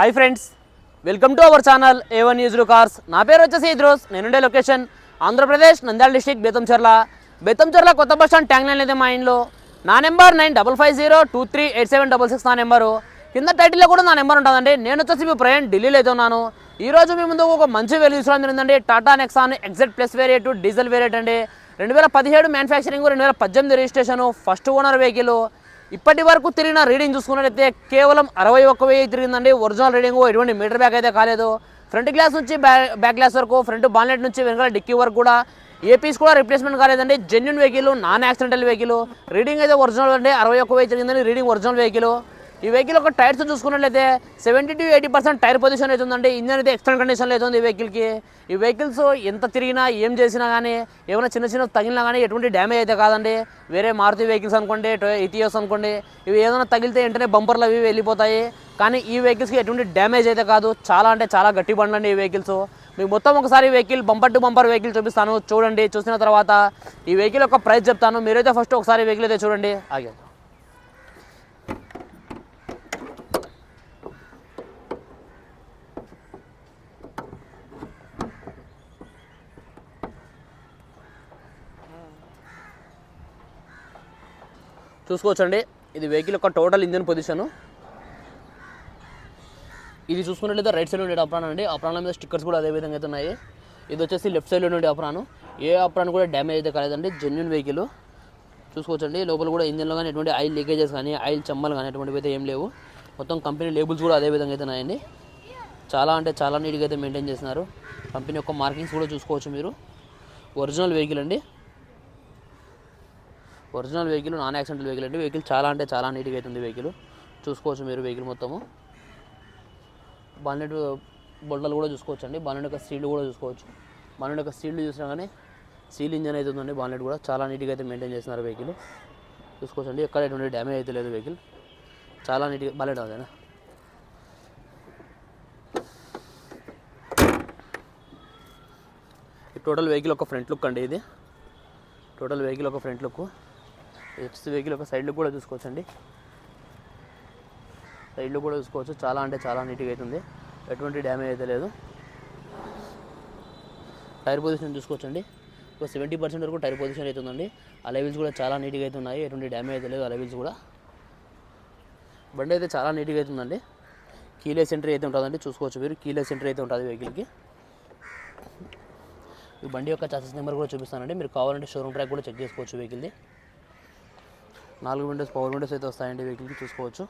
Hi friends welcome to our channel A one news cars నా పేరు వచ్చేసి ఇద్రోస్ నేనుండే లొకేషన్ ఆంధ్రప్రదేశ్ నంద్యాల డిస్టిక్ బేతంచెర్ల బేతంచెర్ల కొత్త బస్ స్టాండ్ ట్యాంక్ లైన్ అయితే మా ఇంట్లో. నా number nine double five zero two three eight seven double six నా నెంబరు కింద టైటిల్లో కూడా నా నెంబర్ ఉంటుందండి. నేను వచ్చేసి మీ ప్రయాణం ఢిల్లీలో అయితే ఉన్నాను. ఈరోజు మీ ముందు ఒక మంచి వెలు తీసుకోవడం జరిగిందండి. Tata Nexon XZ plus variant diesel variant అండి. రెండు వేల పదిహేడు మ్యానుఫ్యాక్చరింగ్ రెండు వేల పద్దెనిమిది రిజిస్ట్రేషన్ ఫస్ట్ ఓనర్ వెహికల్ ఇప్పటి వరకు తిరిగిన రీడింగ్ చూసుకున్నట్లయితే కేవలం అరవై ఒక్క వెయ్యి తిరిగిందండి. ఒరిజినల్ రీడింగ్ ఎటువంటి మీటర్ బ్యాక్ అయితే కాలేదు. ఫ్రంట్ గ్లాస్ నుంచి బ్యాక్ గ్లాస్ వరకు ఫ్రంట్ బాన్లెట్ నుంచి వెనకాల డిక్కీ వరకు కూడా ఏ పీస్ కూడా రిప్లేస్మెంట్ కాలేదండి. Genuine vehicle non accidental vehicle. Reading అయితే ఒరిజినల్ అండి. అరవై ఒక్క వెయ్యి తిరిగిందండి. Reading original vehicle. ఈ వెహికల్ ఒక టైర్స్ చూసుకున్నట్లయితే seventy to eighty percent tyre position అయితే ఉందండి. ఇంజన్ అయితే ఎక్స్టర్నల్ కండిషన్లో అవుతుంది ఈ వెహికల్కి. ఈ వెహికల్స్ ఎంత తిరిగినా ఏం చేసినా కానీ ఏమైనా చిన్న చిన్న తగిలినా కానీ ఎటువంటి డ్యామేజ్ అయితే కాదండి. వేరే మారుతి వెహికల్స్ అనుకోండి ఇటీఎస్ అనుకోండి ఇవి ఏదైనా తగిలితే వెంటనే బంపర్లు అవి వెళ్ళిపోతాయి. కానీ ఈ వెహికల్స్కి ఎటువంటి డ్యామేజ్ అయితే కాదు. చాలా అంటే చాలా గట్టి బండ్లు ఈ వెహికల్స్ మీకు మొత్తం ఒకసారి vehicle bumper to bumper vehicle చూపిస్తాను. చూడండి చూసిన తర్వాత ఈ వెహికల్ యొక్క ప్రైస్ చెప్తాను. మీరైతే ఫస్ట్ ఒకసారి వెహికల్ అయితే చూడండి. ఆగే. చూసుకోవచ్చండి. ఇది వెహికల్ యొక్క టోటల్ ఇంజన్ పొజిషను ఇది చూసుకున్నట్లయితే రైట్ సైడ్ ఉండే అప్రాన్ అండి. అప్రాణం మీద స్టిక్కర్స్ కూడా అదే విధంగా అయితే ఉన్నాయి. ఇది వచ్చేసి లెఫ్ట్ సైడ్లో ఉండే అప్రాను ఏ అప్రాన్ కూడా డ్యామేజ్ అయితే కాలేదండి. జెన్యున్ వెహికల్ చూసుకోవచ్చండి. లోపల కూడా ఇంజన్లో కానీ ఎటువంటి ఆయిల్ లీకేజెస్ కానీ ఆయిల్ చెమ్మలు కానీ ఎటువంటివి అయితే ఏం లేవు. మొత్తం కంపెనీ లేబుల్స్ కూడా అదే విధంగా అయితే ఉన్నాయండి. చాలా అంటే చాలా నీట్గా అయితే మెయింటైన్ చేస్తున్నారు. కంపెనీ యొక్క మార్కింగ్స్ కూడా చూసుకోవచ్చు మీరు. ఒరిజినల్ వెహికల్ అండి. Original vehicle non accidental vehicle అంటే వెహికల్ చాలా అంటే చాలా నీట్గా అవుతుంది వెహికల్. చూసుకోవచ్చు మీరు వెహికల్ మొత్తము. బానెట్ బొండలు కూడా చూసుకోవచ్చు అండి బానెట్ యొక్క సీల్ కూడా చూసుకోవచ్చు. బానెట్ యొక్క సీల్ చూసినా కానీ సీల్ ఇంజన్ అయితే ఉందండి బానెట్ కూడా. చాలా నీట్గా అయితే మెయింటైన్ చేస్తున్నారు వెహికల్. చూసుకోవచ్చు అండి ఎక్కడ ఎటువంటి డ్యామేజ్ అయితే లేదు వెహికల్. చాలా నీట్గా బాలెట్ అదేనా? ఈ టోటల్ వెహికల్ ఒక ఫ్రంట్ లుక్ అండి ఇది. టోటల్ వెహికల్ ఒక ఫ్రంట్ లుక్. వచ్చేసి వెహికల్ ఒక సైడ్లో కూడా చూసుకోవచ్చండి. అండి సైడ్లో కూడా చూసుకోవచ్చు. చాలా అంటే చాలా నీట్గా అవుతుంది ఎటువంటి డ్యామేజ్ అయితే లేదు. టైర్ పొజిషన్ చూసుకోవచ్చండి. ఒక సెవెంటీ పర్సెంట్ వరకు టైర్ పొజిషన్ అవుతుందండి ఆ లెవెల్స్ కూడా చాలా నీట్గా అవుతున్నాయి ఎటువంటి డ్యామేజ్ అయితే లేదు ఆ లెవెల్స్ కూడా. బండి అయితే చాలా నీట్గా అవుతుందండి కీలెస్ ఎంట్రీ అయితే ఉంటుందండి. చూసుకోవచ్చు మీరు. కీలెస్ ఎంట్రీ అయితే ఉంటుంది వెహికల్కి ఈ బండి యొక్క చాసెస్ నెంబర్ కూడా చూపిస్తానండి. మీరు కావాలంటే షోరూమ్ ట్రాక్ కూడా చెక్ చేసుకోవచ్చు వెహికల్ది నాలుగు విండోస్ పవర్ విండోస్ అయితే వస్తాయండి వెహికల్కి చూసుకోవచ్చు.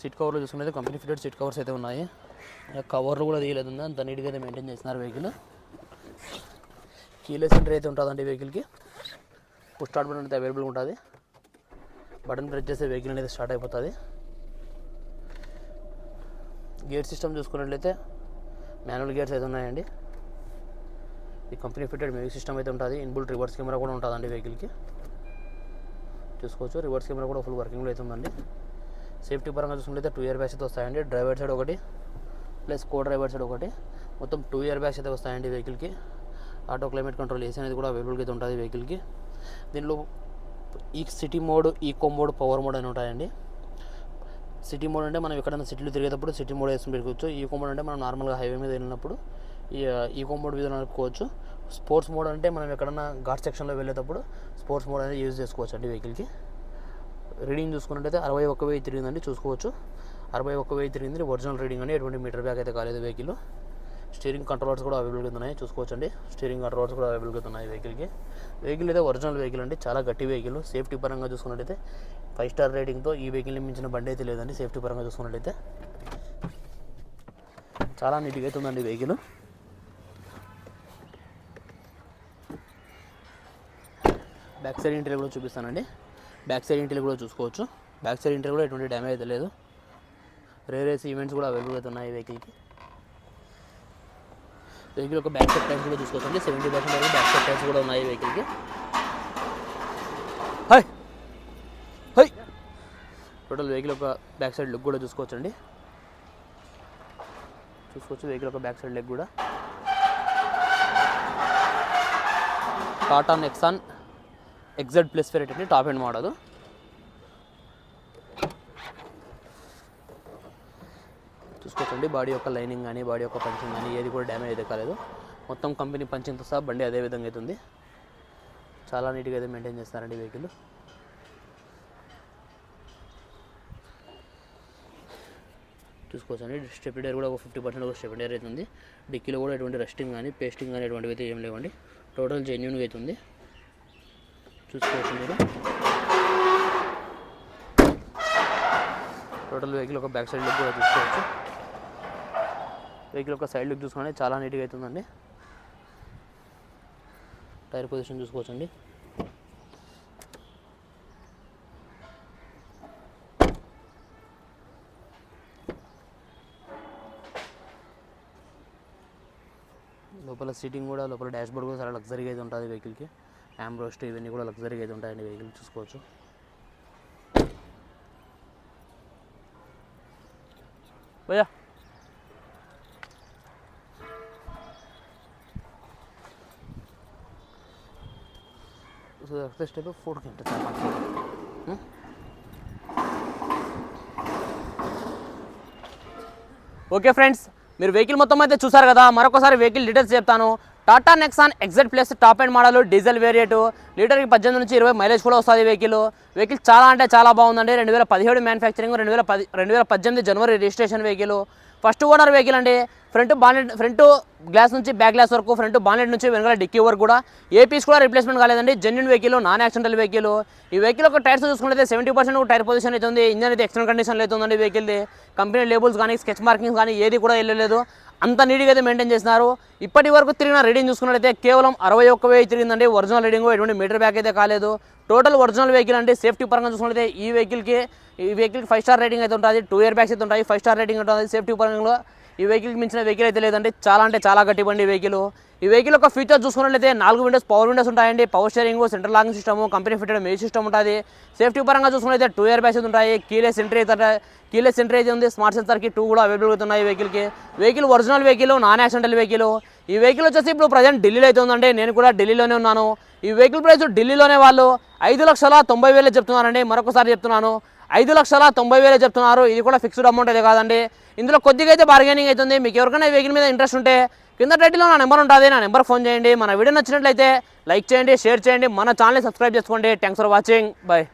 సీట్ కవర్లు చూసుకునేది కంపెనీ ఫిటెడ్ సీట్ కవర్స్ అయితే ఉన్నాయి. కవర్లు కూడా తీయలేదు అంత నీట్గా అయితే మెయింటైన్ చేస్తున్నారు వెహికల్ కీలెస్ ఎంట్రీ అయితే ఉంటుందండి వెహికల్కి పుష్ స్టార్ట్ బటన్ అయితే అవైలబుల్ ఉంటుంది. బటన్ ప్రెస్ చేస్తే వెహికల్ అనేది స్టార్ట్ అయిపోతుంది. గేర్ సిస్టమ్ చూసుకున్నట్లయితే మాన్యువల్ గేర్స్ అయితే ఉన్నాయండి. ఈ కంపెనీ ఫిటెడ్ మ్యూజిక్ సిస్టమ్ అయితే ఉంటుంది. ఇన్బుల్ రివర్స్ కెమెరా కూడా ఉంటుందండి వెహికల్కి చూసుకోవచ్చు రివర్స్ కెమెరా కూడా ఫుల్ వర్కింగ్లో అయితే ఉందండి. సేఫ్టీ పరంగా చూసుకుంటే టూ ఇయర్ బ్యాగ్స్ అయితే వస్తాయండి. డ్రైవర్ సైడ్ ఒకటి ప్లస్ కో డ్రైవర్ సైడ్ ఒకటి. మొత్తం టూ ఇయర్ బ్యాగ్స్ అయితే వస్తాయండి వెహికల్కి ఆటో క్లైమేట్ కంట్రోల్ ఏసీ అనేది కూడా అవైలబుల్గా అయితే ఉంటుంది వెహికల్కి దీనిలో ఈ city mode eco mode power mode అని ఉంటాయండి. సిటీ మోడ్ అంటే మనం ఎక్కడైనా సిటీలో తిరిగేటప్పుడు సిటీ మోడ్ వేసుకుని పెట్టుకోవచ్చు ఈకో మోడ్ అంటే మనం నార్మల్గా హైవే మీద వెళ్ళినప్పుడు ఈకో మోడ్ విధానం అనుకోవచ్చు స్పోర్ట్స్ మోడ్ అంటే మనం ఎక్కడన్నా ఘాట్ సెక్షన్లో వెళ్ళేటప్పుడు స్పోర్ట్స్ మోడ్ అనేది యూజ్ చేసుకోవచ్చు అండి వెహికల్కి రీడింగ్ చూసుకున్నట్టయితే అరవై ఒక్క వెయ్యి తిరిగిందండి చూసుకోవచ్చు. అరవై ఒక్క వెయ్యి తిరిగింది. ఒరిజినల్ రీడింగ్ అండి. ఎటువంటి మీటర్ బ్యాగ్ అయితే కాలేదు వెహికల్. స్టీరింగ్ కంట్రోలర్స్ కూడా అవైలబుల్గా ఉన్నాయి. చూసుకోవచ్చండి స్టీరింగ్ కంట్రోలర్స్ కూడా అవైలబుల్గా ఉన్నాయి వెహికల్కి వెహికల్ అయితే ఒరిజినల్ వెహికల్ అండి. చాలా గట్టి వెహికల్. సేఫ్టీ పరంగా చూసుకున్నట్టయితే ఫైవ్ స్టార్ రేటింగ్తో ఈ వెహికల్ని మించిన బండి అయితే లేదండి. సేఫ్టీ పరంగా చూసుకున్నట్టయితే చాలా నీట్గా అయితే ఉందండి వెహికల్. బ్యాక్ సైడ్ ఇంటీరియర్ కూడా చూపిస్తానండి. బ్యాక్ సైడ్ ఇంటీరియర్ కూడా చూసుకోవచ్చు. బ్యాక్ సైడ్ ఇంటీరియర్ కూడా ఎటువంటి డ్యామేజ్ అయితే లేదు. రేరేస్ ఈవెంట్స్ కూడా అవైలబుల్ అవుతున్నాయి ఉన్నాయి వెహికల్కి వెహికల్ ఒక బ్యాక్ సైడ్ టైర్స్ కూడా చూసుకోవచ్చండి. సెవెంటీ పర్సెంట్ వరకు బ్యాక్ సైడ్ టైర్స్ కూడా ఉన్నాయి వెహికల్కి హై! హై! టోటల్ వెహికల్ ఒక బ్యాక్ సైడ్ లుక్ కూడా చూసుకోవచ్చండి. చూసుకోవచ్చు వెహికల్ ఒక బ్యాక్ సైడ్ లెగ్ కూడా. Tata Nexon exact plus variety అండి టాప్ ఎండ్ మోడల్ చూసుకోవచ్చండి బాడీ యొక్క లైనింగ్ కానీ బాడీ యొక్క పంచింగ్ కానీ ఏది కూడా డ్యామేజ్ అయితే కాలేదు. మొత్తం కంపెనీ పంచింగ్తో సహా బండి అదే విధంగా అవుతుంది చాలా నీట్గా అయితే మెయింటైన్ చేస్తారండి వెహికల్ చూసుకోవచ్చండి స్టెప్ డేర్ కూడా ఒక ఫిఫ్టీ పర్సెంట్ ఒక స్టెప్ డేర్ అవుతుంది డిక్కీలో కూడా ఎటువంటి రెస్టింగ్ కానీ పేస్టింగ్ కానీ ఎటువంటివి అయితే ఏం లేవండి. టోటల్ జెన్యున్గా అవుతుంది చూసుకోవచ్చు మీరు టోటల్ వెహికల్ ఒక బ్యాక్ సైడ్ లుక్ కూడా చూసుకోవచ్చు. వెహికల్ ఒక సైడ్ లుక్ చూసుకుంటే చాలా నీట్గా అవుతుందండి టైర్ పొజిషన్ చూసుకోవచ్చండి. లోపల సీటింగ్ కూడా లోపల డాష్ బోర్డ్ కూడా చాలా లగ్జరీగా అయితే ఉంటుంది వెహికల్కి యాంబ్రోస్ట్ ఇవన్నీ కూడా లగ్జరీగా అయితే ఉంటాయండి వెహికల్ చూసుకోవచ్చు. భయ్యా సో స్టెప్ ఓకే ఫ్రెండ్స్ మీరు వెహికల్ మొత్తం అయితే చూసారు కదా. మరొకసారి వెహికల్ డీటెయిల్స్ చెప్తాను. Tata Nexon XZ plus top end model diesel variant. లీటర్కి పద్దెనిమిది నుంచి ఇరవై మైలేజ్ కూడా వస్తుంది వెహికల్. వెహికల్ చాలా అంటే చాలా బాగుందండి. రెండు వేల పదిహేడు మ్యానుఫ్యాక్చరింగ్ రెండు వేల పది రెండు వేల పద్దెనిమిది జనవరి registration vehicle first owner vehicle అండి. ఫ్రంట్ బానెట్ ఫ్రంట్ గ్లాస్ నుంచి బ్యాక్ గ్లాస్ వరకు ఫ్రంట్ బానెట్ నుంచి వెనకాల డిక్కీ వరకు కూడా ఏ పీస్ కూడా రిప్లేస్మెంట్ కాలేదండి. Genuine vehicle non accidental vehicle ఈ వెహికల్ ఒక టైర్స్ చూసుకుంటే సెవెంటీ పర్సెంట్ టైర్ పొజిషన్ అయితే ఉంది. ఇంజన్ అయితే ఎక్స్టర్నల్ కండిషన్ అయితే ఉందండి వెహికల్ది కంపెనీ లేబుల్స్ కానీ స్కెచ్ మార్కింగ్స్ కానీ ఏది కూడా వెళ్ళలేదు. అంత నీట్గా అయితే మెయింటైన్ చేస్తున్నారు ఇప్పటి వరకు తిరిగిన రీడింగ్ చూసుకున్నట్లయితే కేవలం అరవై ఒక్క వెయ్యి తిరిగిందండి. ఒరిజినల్ రీడింగ్ ఎటువంటి మీటర్ బ్యాక్ అయితే కాలేదు. టోటల్ ఒరిజినల్ వెహికల్ అంటే సేఫ్టీ పరంగా చూసుకున్నట్లయితే ఈ వెహికల్కి ఈ వెహికల్కి ఫైవ్ స్టార్ రేటింగ్ అయితే ఉంటుంది. టూ ఇయర్ బ్యాగ్స్ అయితే ఉంటాయి. ఫైవ్ స్టార్ రేటింగ్ ఉంటుంది. సేఫ్టీ పరంగా ఈ వెహికల్కి మించిన వెహికల్ అయితే లేదండి. చాలా అంటే చాలా గట్టిబండి ఈ వెహికల్ ఈ వెహికల్ యొక్క ఫీచర్ చూసుకున్నట్లయితే నాలుగు విండోస్ పవర్ విండోస్ ఉంటాయండి. Power steering central lock system company fitted main system ఉంటుంది. సేఫ్టీ పరంగా చూసుకున్నట్లయితే టూ ఇయర్ బ్యాగ్స్ ఉంటాయి. కీలెస్ ఎంట్రీ అయితే కీలెస్ ఎంట్రీ అయితే ఉంది. స్మార్ట్ సెన్సర్కి టూ కూడా అవైలబుల్ అవుతున్నాయి వెహికల్కి vehicle original vehicle non accidental vehicle ఈ వెహికల్ వచ్చేసి ఇప్పుడు ప్రజెంట్ ఢిల్లీలో అయితే ఉందండి. నేను కూడా ఢిల్లీలోనే ఉన్నాను. ఈ వెహికల్ ప్రైస్ ఢిల్లీలోనే వాళ్ళు ఐదు లక్షల తొంభై వేలే చెప్తున్నారండి. మరొకసారి చెప్తున్నాను. ఐదు లక్షల తొంభై వేలే చెప్తున్నారు. ఇది కూడా ఫిక్స్డ్ అమౌంట్ అయితే కాదండి. ఇందులో కొద్దిగా అయితే బార్గెనింగ్ అవుతుంది. మీకు ఎవరికైనా వెహికల్ మీద ఇంట్రెస్ట్ ఉంటే కింద టైటిల్లో నా నెంబర్ ఉంటుంది. నా నెంబర్ ఫోన్ చేయండి. మన వీడియో నచ్చినట్లయితే లైక్ చేయండి షేర్ చేయండి. మన ఛానల్ని సబ్స్క్రైబ్ చేసుకోండి. Thanks for watching bye